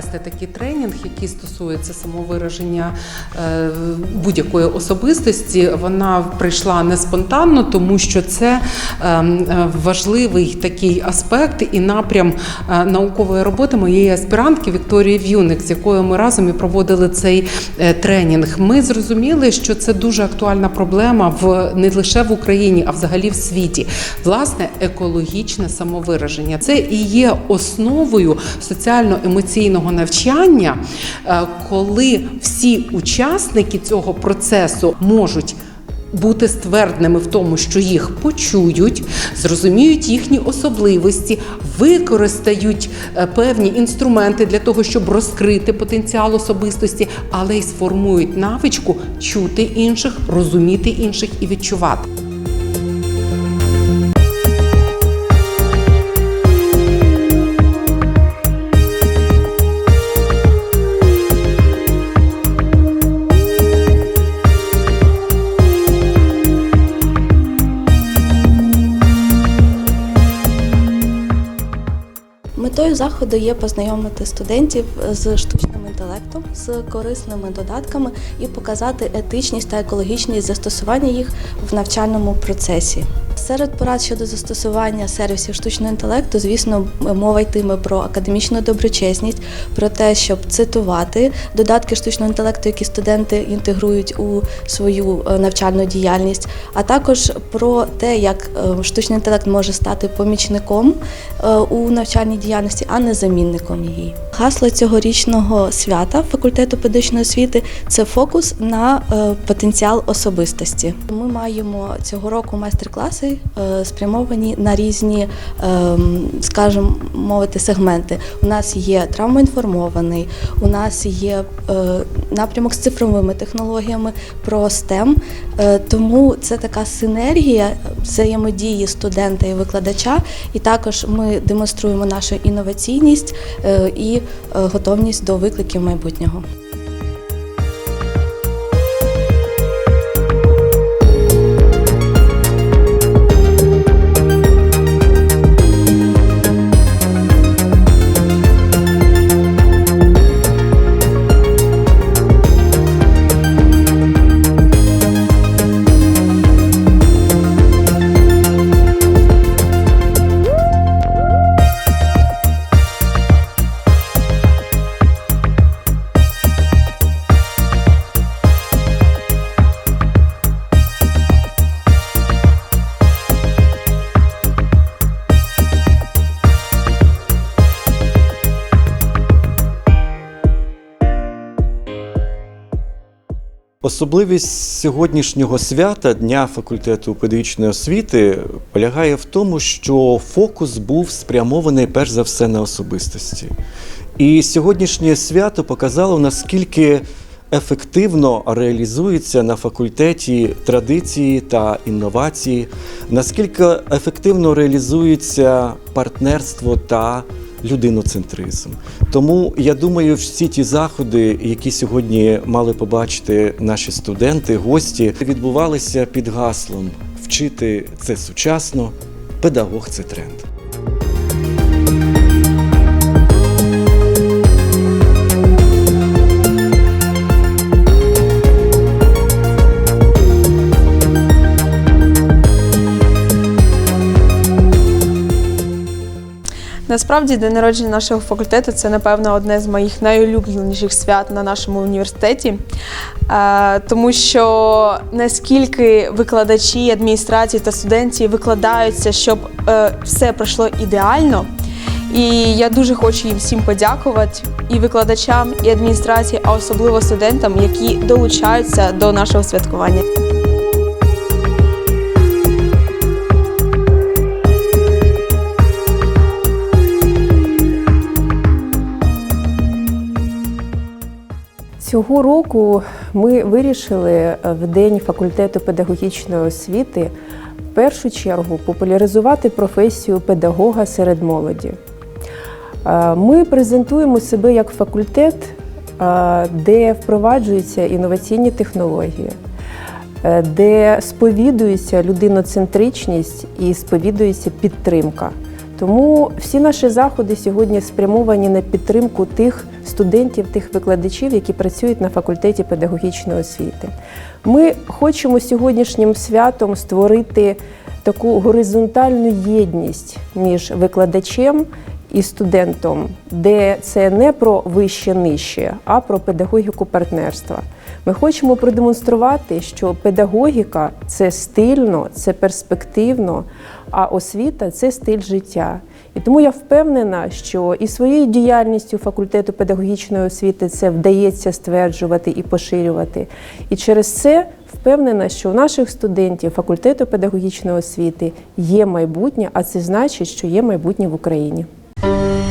такий тренінг, який стосується самовираження е, будь-якої особистості. Вона прийшла не спонтанно, тому що це е, е, важливий такий аспект і напрям е, наукової роботи моєї аспірантки Вікторії В'юник, з якою ми разом і проводили цей тренінг. Ми зрозуміли, що це дуже актуальна проблема в не лише в Україні, а взагалі в світі. Власне, екологічне самовираження це і є основою соціально-емоційного навчання, е, коли всі учасники цього процесу можуть. Бути ствердними в тому, що їх почують, зрозуміють їхні особливості, використають е, певні інструменти для того, щоб розкрити потенціал особистості, але й сформують навичку чути інших, розуміти інших і відчувати. Заходу є познайомити студентів з штучним інтелектом, з корисними додатками і показати етичність та екологічність застосування їх в навчальному процесі. Серед порад щодо застосування сервісів штучного інтелекту, звісно, мова йтиме про академічну доброчесність, про те, щоб цитувати додатки штучного інтелекту, які студенти інтегрують у свою е, навчальну діяльність, а також про те, як е, штучний інтелект може стати помічником е, у навчальній діяльності, а не замінником її. Гасло цьогорічного свята факультету педагогічної освіти це фокус на е, потенціал особистості. Ми маємо цього року майстер-класи е, спрямовані на різні, ем, скажімо мовити, сегменти. У нас є травмоінформований, у нас є е, напрямок з цифровими технологіями про STEM. Тому це така синергія взаємодії студента і викладача, і також ми демонструємо нашу інноваційність і готовність до викликів майбутнього. Особливість сьогоднішнього свята Дня факультету педагогічної освіти полягає в тому, що фокус був спрямований перш за все на особистості. І сьогоднішнє свято показало, наскільки ефективно реалізуються на факультеті традиції та інновації, наскільки ефективно реалізується партнерство та людиноцентризм. Тому я думаю, всі ті заходи, які сьогодні мали побачити наші студенти, гості, відбувалися під гаслом вчити це сучасно, педагог це тренд. Насправді, день народження нашого факультету це, напевно, одне з моїх найулюбленіших свят на нашому університеті, Е, тому що наскільки викладачі, адміністрації та студенти викладаються, щоб е, все пройшло ідеально. І я дуже хочу їм всім подякувати і викладачам, і адміністрації, а особливо студентам, які долучаються до нашого святкування. Цього року ми вирішили е, в День факультету педагогічної освіти в першу чергу популяризувати професію педагога серед молоді. Е, Ми презентуємо себе як факультет, е, де впроваджуються інноваційні технології, де сповідується людиноцентричність і сповідується підтримка. Тому всі наші заходи сьогодні спрямовані на підтримку тих студентів, тих викладачів, які працюють на факультеті педагогічної освіти. Ми хочемо сьогоднішнім святом створити таку горизонтальну єдність між викладачем і студентом, де це не про вище нижче, а про педагогіку партнерства. Ми хочемо продемонструвати, що педагогіка це стильно, це перспективно, а освіта це стиль життя. І тому я впевнена, що і своєю діяльністю факультету педагогічної освіти це вдається стверджувати і поширювати. І через це впевнена, що у наших студентів факультету педагогічної освіти є майбутнє, а це значить, що є майбутнє в Україні. Thank you.